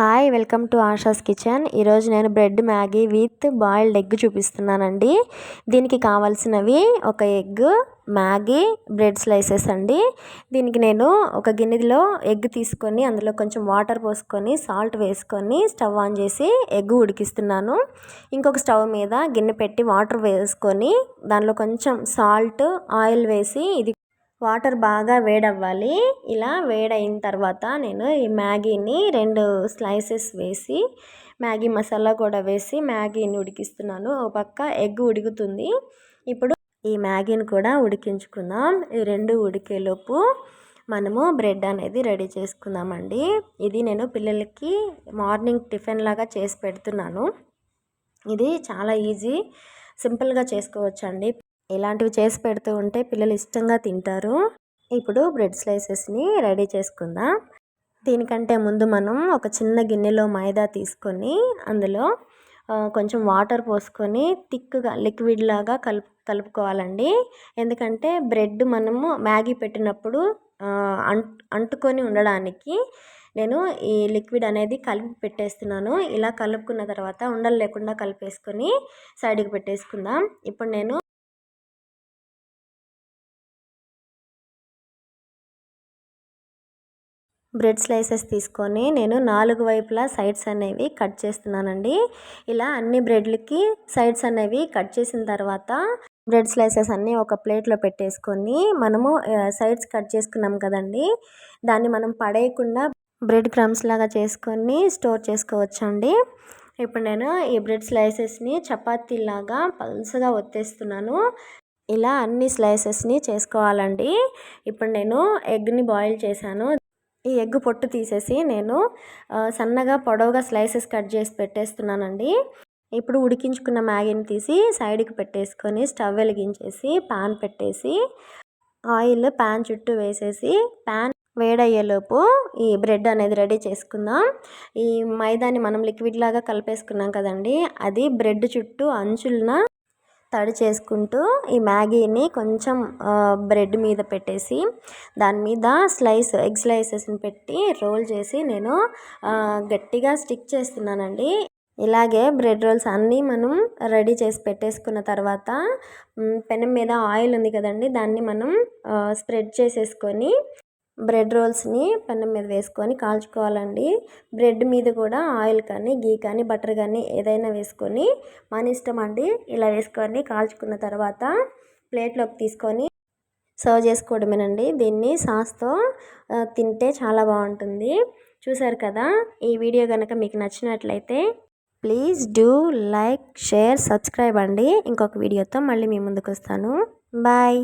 Hi welcome to Asha's kitchen ఈరోజు నేను bread Maggi with boiled egg చూపిస్తున్నానండి. దీనికి కావాల్సినవి ఒక ఎగ్ మ్యాగీ బ్రెడ్ స్లైసెస్ అండి. దీనికి నేను ఒక గిన్నెలో ఎగ్ తీసుకొని అందులో కొంచెం వాటర్ పోసుకొని సాల్ట్ వేసుకొని స్టవ్ ఆన్ చేసి ఎగ్ ఉడికిస్తున్నాను. ఇంకొక స్టవ్ మీద గిన్నె పెట్టి వాటర్ వేసుకొని దానిలో కొంచెం సాల్ట్ ఆయిల్ వేసి ఇది వాటర్ బాగా వేడవ్వాలి. ఇలా వేడైన తర్వాత నేను ఈ మ్యాగీని రెండు స్లైసెస్ వేసి మ్యాగీ మసాలా కూడా వేసి మ్యాగీని ఉడికిస్తున్నాను. ఒక పక్క ఎగ్ ఉడుకుతుంది. ఇప్పుడు ఈ మ్యాగీని కూడా ఉడికించుకుందాం. ఈ రెండు ఉడికేలోపు మనము బ్రెడ్ అనేది రెడీ చేసుకుందామండి. ఇది నేను పిల్లలకి మార్నింగ్ టిఫిన్ లాగా చేసి పెడుతున్నాను. ఇది చాలా ఈజీ సింపుల్గా చేసుకోవచ్చండి. ఇలాంటివి చేసి పెడుతూ ఉంటే పిల్లలు ఇష్టంగా తింటారు. ఇప్పుడు బ్రెడ్ స్లైసెస్ని రెడీ చేసుకుందాం. దీనికంటే ముందు మనం ఒక చిన్న గిన్నెలో మైదా తీసుకొని అందులో కొంచెం వాటర్ పోసుకొని థిక్గా లిక్విడ్ లాగా కలుపు కలుపుకోవాలండి. ఎందుకంటే బ్రెడ్ మనము మ్యాగీ పెట్టినప్పుడు అంటుకొని ఉండడానికి నేను ఈ లిక్విడ్ అనేది కలిపి పెట్టేస్తున్నాను. ఇలా కలుపుకున్న తర్వాత ఉండలు లేకుండా కలిపేసుకొని సైడ్కి పెట్టేసుకుందాం. ఇప్పుడు నేను బ్రెడ్ స్లైసెస్ తీసుకొని నేను నాలుగు వైపులా సైడ్స్ అనేవి కట్ చేస్తున్నానండి. ఇలా అన్ని బ్రెడ్లకి సైడ్స్ అనేవి కట్ చేసిన తర్వాత బ్రెడ్ స్లైసెస్ అన్నీ ఒక ప్లేట్లో పెట్టేసుకొని మనము సైడ్స్ కట్ చేసుకున్నాం కదండి. దాన్ని మనం పడేయకుండా బ్రెడ్ క్రమ్స్ లాగా చేసుకొని స్టోర్ చేసుకోవచ్చండి. ఇప్పుడు నేను ఈ బ్రెడ్ స్లైసెస్ని చపాతీలాగా పల్సగా ఒత్తేస్తున్నాను. ఇలా అన్ని స్లైసెస్ని చేసుకోవాలండి. ఇప్పుడు నేను ఎగ్ని బాయిల్ చేశాను. ఈ ఎగ్ పొట్టు తీసేసి నేను సన్నగా పొడవుగా స్లైసెస్ కట్ చేసి పెట్టేస్తున్నానండి. ఇప్పుడు ఉడికించుకున్న మ్యాగీని తీసి సైడ్కి పెట్టేసుకొని స్టవ్ వెలిగించేసి పాన్ పెట్టేసి ఆయిల్ ప్యాన్ చుట్టూ వేసేసి ప్యాన్ వేడయ్యేలోపు ఈ బ్రెడ్ అనేది రెడీ చేసుకుందాం. ఈ మైదాని మనం లిక్విడ్ లాగా కలిపేసుకున్నాం కదండి అది బ్రెడ్ చుట్టూ అంచులన తడి చేసుకుంటూ ఈ మ్యాగీని కొంచెం బ్రెడ్ మీద పెట్టేసి దాని మీద స్లైస్ ఎగ్ స్లైసెస్ని పెట్టి రోల్ చేసి నేను గట్టిగా స్టిక్ చేస్తున్నానండి. ఇలాగే బ్రెడ్ రోల్స్ అన్నీ మనం రెడీ చేసి పెట్టేసుకున్న తర్వాత పెనం మీద ఆయిల్ ఉంది కదండి దాన్ని మనం స్ప్రెడ్ చేసేసుకొని బ్రెడ్ రోల్స్ని పెనం మీద వేసుకొని కాల్చుకోవాలండి. బ్రెడ్ మీద కూడా ఆయిల్ కానీ గీ కానీ బటర్ కానీ ఏదైనా వేసుకొని మన ఇష్టం అండి. ఇలా వేసుకొని కాల్చుకున్న తర్వాత ప్లేట్లోకి తీసుకొని సర్వ్ చేసుకోవడమేనండి. దీన్ని సాస్తో తింటే చాలా బాగుంటుంది. చూసారు కదా? ఈ వీడియో కనుక మీకు నచ్చినట్లయితే please do like share subscribe అండి. ఇంకొక వీడియోతో మళ్ళీ మీ ముందుకు వస్తాను బాయ్!